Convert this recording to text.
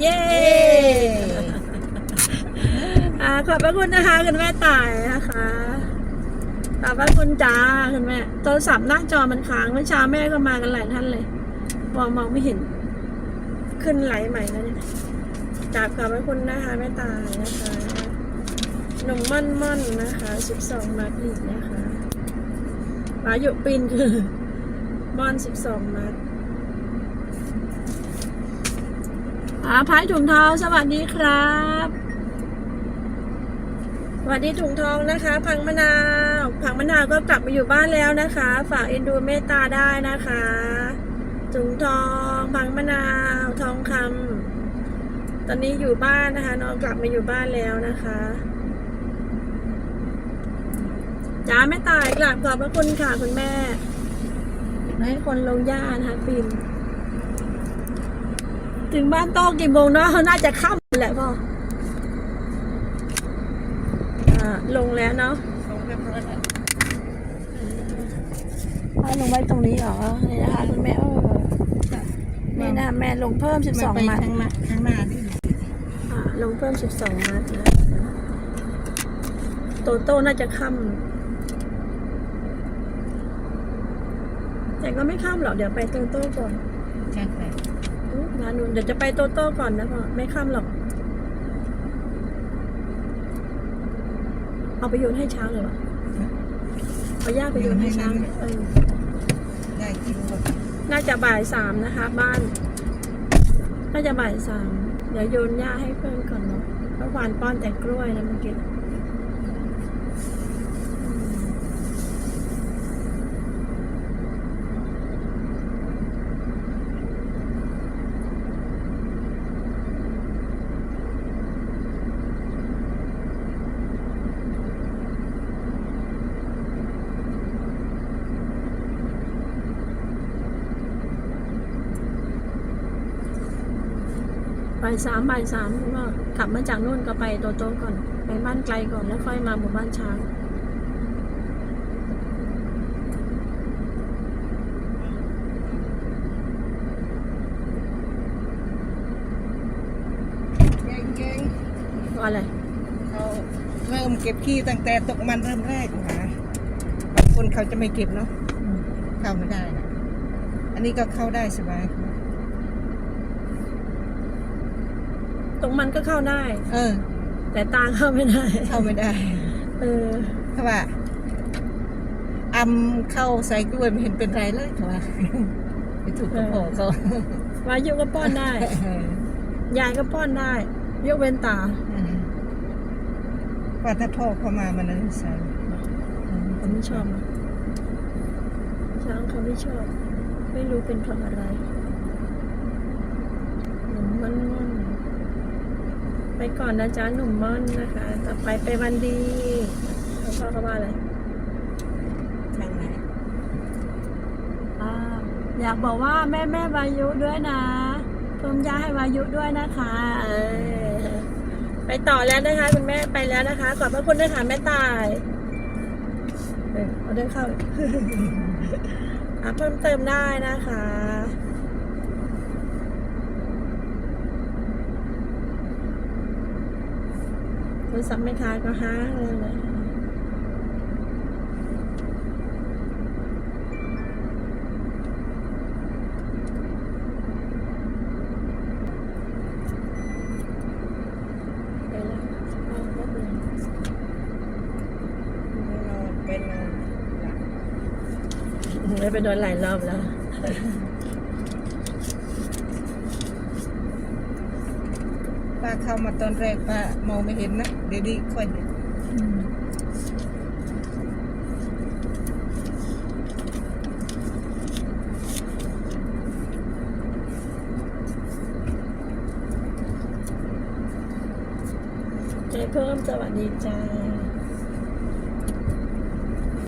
เย้ขอบพระคุณนะคะคุณแม่ตายนะคะขอบพระคุณจ้าคุณแม่โทรศัพท์หน้าจอมันค้างเมื่อเช้าแม่ก็มากันหลายท่านเลยมองมองไม่เห็น ขึ้นไหลใหม่แล้วเนี่ยกราบขอบพระคุณนะคะแม่ตายนะคะหนุ่มม่อนม่อนนะคะสิบสองมาอีกนะคะหมาหยุปีนคือม่อนสิบสองมัด อาพายถุงทองสวัสดีครับ สวัสดีถุงทองนะคะ พังมะนาว พังมะนาวก็กลับมาอยู่บ้านแล้วนะคะ ฝากเอ็นดูเมตตาได้นะคะ ถุงทอง พังมะนาว ทองคำตอนนี้อยู่บ้านนะคะน้องกลับมาอยู่บ้านแล้วนะคะจ้าแม่ตายกลับขอบพระคุณค่ะคุณแม่ให้คนลงย่านะคะปีน ถึงบ้านโต้งกี่โมงเนาะน่าจะค่ำแหละพ่ออ่าลงแล้วเนาะลงเรียบร้อยแล้วเอาลงไว้ตรงนี้เหรอ นี่นะคะคุณแม่เออนี่นะแม่ลงเพิ่ม12ไปมัดข้างหน้าข้างหน้าที่อ่าลงเพิ่ม12มัดนะโตโต้น่าจะค่ำแต่ก็ไม่ค่ำหรอก เดี๋ยวไปโตโต้ก่อนใช่ ไหมอุ๊ยงานนู้นเดี๋ยวจะไปโตโต้ก่อนนะพ่อไม่ค่ำหรอก เอาไปโยนให้ช้างเลยเหรอเอาย่าไปโยนให้ช้างเออได้กินหมดน่าจะบ่ายสามนะคะ บ้าน น่าจะบ่ายสามเดี๋ยวโยนหญ้าให้เพื่อนก่อนเนาะเมื่อวานป้อนแต่กล้วยนะเมื่อกี้ บ่ายสามบ่ายสามก็ขับมาจากนู่นก็ไปโตโต้ก่อน ไปบ้านไกลก่อนแล้วค่อยมาหมู่บ้านช้างเก่งเก่งว่าอะไรเขาเริ่มเก็บขี้ตั้งแต่ตกมันเริ่มแรกนะบางคนเขาจะไม่เก็บเนาะเข้าไม่ได้นะอันนี้ก็เข้าได้สบาย ตรงมันก็เข้าได้ เออ แต่ตาเข้าไม่ได้ เข้าไม่ได้ เออเพราะว่าอำเข้าใส่กล้วยไม่เห็นเป็นไรเลยเขาว่าไปถูกกระโปงเขาวายุก็ป้อนได้ยายก็ป้อนได้ยกเว้นตาว่าถ้าพ่อเข้ามามันนั้นใส่เขาไม่ชอบนะช้างเขาไม่ชอบ ไม่รู้เป็นเพราะอะไรหนุ่มม่อนม่อน ไปก่อนนะจ๊ะหนุ่มม่อนนะคะ ต่อไปไปวันดีแล้วพ่อเขาว่าอะไรทางไหนอ่าอยากบอกว่าแม่แม่วายุด้วยนะเพิ่มยาให้วายุด้วยนะคะเออไปต่อแล้วนะคะคุณแม่ไปแล้วนะคะ ขอบพระคุณนะคะแม่ตายเออเอาเดินเข้า อะเพิ่มเติมได้นะคะ โทรศัพท์ไม่ค้าก็ห้างเลยนะไปแล้วเอารถเลยนอนไปนอนหลับไม่ไปโดนหลายรอบแล้ว ป้าเข้ามาตอนแรกป้ามองไม่เห็นนะ เดี๋ยวดีค่อยเห็นใจเพิ่มสวัสดีจ้า